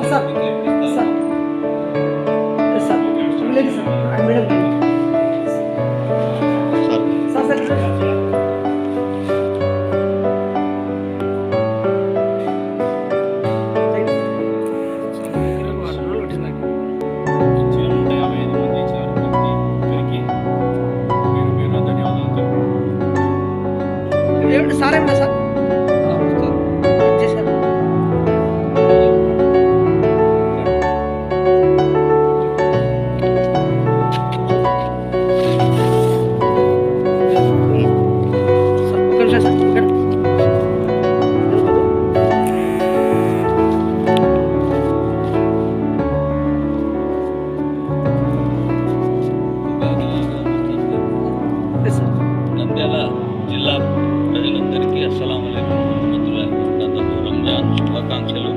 Sir sir sir లేదు sir ఆ madam sir sir sir ఇచ్చిన నూట యాభై ఐదు మంది ఇచ్చిన ప్రతి ఒక్కరికి పేరు పేరు ధన్యవాదాలు తెలుపుకుంటున్నాను. ఏమిటి సార్ జిల్లా ప్రజలందరికీ అస్సలం రంజాన్ శుభాకాంక్షలు.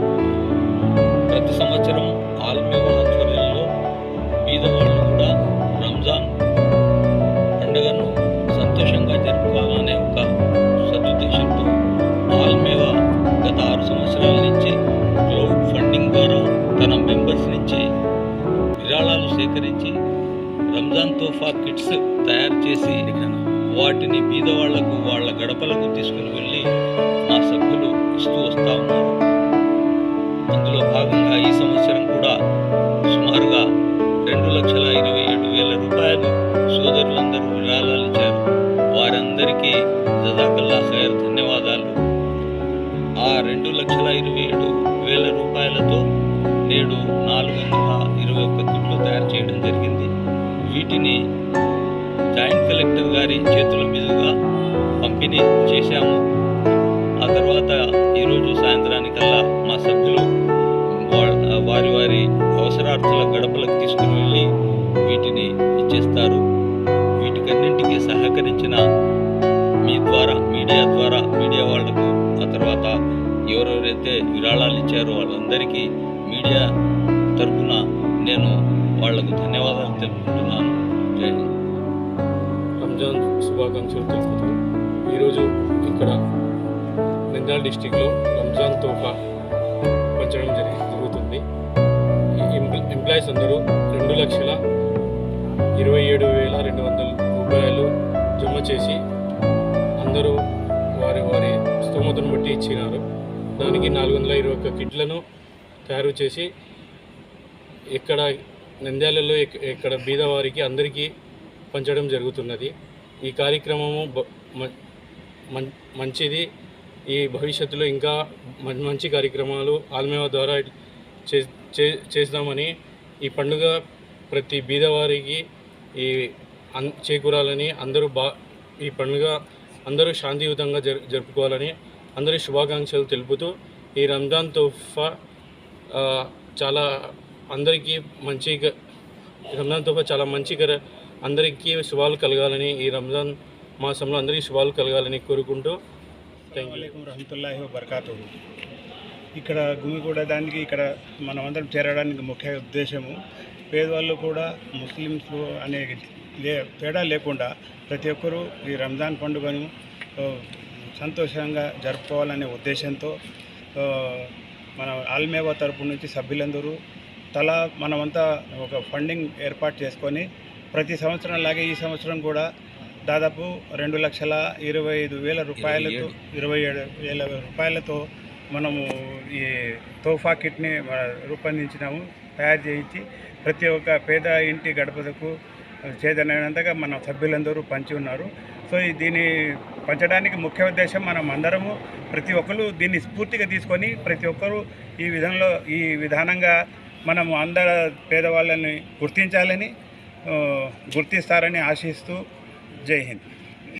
ప్రతి సంవత్సరం ఆల్మేవ ఆధ్వర్యంలో బీదవాళ్ళు కూడా రంజాన్ పండుగను సంతోషంగా జరుపుకోవాలనే ఒక సదుద్దేశంతో ఆల్మేవా గత ఆరు సంవత్సరాల నుంచి క్లౌడ్ ఫండింగ్ ద్వారా తన మెంబర్స్ నుంచి విరాళాలు సేకరించి రంజాన్ తోఫా కిట్స్ తయారు చేసి వాటిని బీదవాళ్ళకు వాళ్ళ గడపలకు తీసుకుని వెళ్ళి మా సభ్యులు ఇస్తూ వస్తూ ఉన్నారు. అందులో భాగంగా ఈ సంవత్సరం కూడా సుమారుగా రెండు లక్షల ఇరవై ఏడు వేల రూపాయలు సోదరులందరూ విరాళాలు ఇచ్చారు. వారందరికీ జదాకలు గారి చేతుల మీదుగా పంపిణీ చేశాము. ఆ తర్వాత ఈరోజు సాయంత్రానికల్లా మా సభ్యులు వారి వారి అవసరార్థుల గడపలకు తీసుకుని వెళ్ళి వీటిని ఇచ్చేస్తారు. వీటికన్నింటికి సహకరించిన మీ ద్వారా మీడియా ద్వారా మీడియా వాళ్ళకు ఆ తర్వాత ఎవరెవరైతే విరాళాలు ఇచ్చారో వాళ్ళందరికీ మీడియా తరపున నేను వాళ్ళకు ధన్యవాదాలు తెలుపుకుంటున్నాను. జై హింద్. రంజాన్ శుభాకాంక్షలు తెలుపుతూ ఈరోజు ఇక్కడ నంద్యాల డిస్టిక్లో రంజాన్ తోఫా పంచడం జరిగి జరుగుతుంది. ఎంప్లాయీస్ అందరూ రెండు లక్షల ఇరవై ఏడు వేల రెండు వందల రూపాయలు జమ చేసి అందరూ వారి వారి స్తోమతను బట్టి ఇచ్చినారు. దానికి నాలుగు వందల ఇరవై ఒక్క కిట్లను తయారు చేసి ఇక్కడ నంద్యాలలో ఇక్- ఇక్కడ బీదవారికి అందరికీ పంచడం జరుగుతున్నది. ఈ కార్యక్రమము మంచిది. ఈ భవిష్యత్తులో ఇంకా మంచి కార్యక్రమాలు ఆల్మేవా ద్వారా చే చే- చేద్దామని ఈ పండుగ ప్రతి బీదవారికి ఈ అన్ చేకూరాలని అందరూ బా ఈ పండుగ అందరూ శాంతియుతంగా జరు జరుపుకోవాలని అందరి శుభాకాంక్షలు తెలుపుతూ ఈ రంజాన్ తోఫా చాలా అందరికీ మంచిగా రంజాన్ తోఫా చాలా మంచిగా అందరికీ శుభాలు కలగాలని ఈ రంజాన్ మాసంలో అందరికీ శుభాలు కలగాలని కోరుకుంటూ థ్యాంక్ యూ రహమతుల్లాహి వబర్కాతు ఇక్కడ గుమిగూడడానికి ఇక్కడ మనమందరం చేరడానికి ముఖ్య ఉద్దేశము పేదవాళ్ళు కూడా ముస్లిమ్స్ అనే లే తేడా లేకుండా ప్రతి ఒక్కరూ ఈ రంజాన్ పండుగను సంతోషంగా జరుపుకోవాలనే ఉద్దేశంతో మన ఆల్మేవా తరపు నుంచి సభ్యులందరూ తలా మనమంతా ఒక ఫండింగ్ ఏర్పాటు చేసుకొని ప్రతి సంవత్సరం లాగే ఈ సంవత్సరం కూడా దాదాపు రెండు లక్షల ఇరవై ఐదు వేల రూపాయలతో ఇరవై ఏడు. వేల రూపాయలతో మనము ఈ తోఫా కిట్ని రూపొందించినాము తయారు చేయించి ప్రతి ఒక్క పేద ఇంటి గడపదకు చేదనంతగా మన సభ్యులందరూ పంచి ఉన్నారు. సో ఈ దీన్ని పంచడానికి ముఖ్య ఉద్దేశం మనం అందరము ప్రతి ఒక్కరు దీన్ని స్ఫూర్తిగా తీసుకొని ప్రతి ఒక్కరూ ఈ విధంలో ఈ విధానంగా మనము అందరు పేదవాళ్ళని గుర్తించాలని గుర్తిస్తారని ఆశిస్తూ జై హింద్.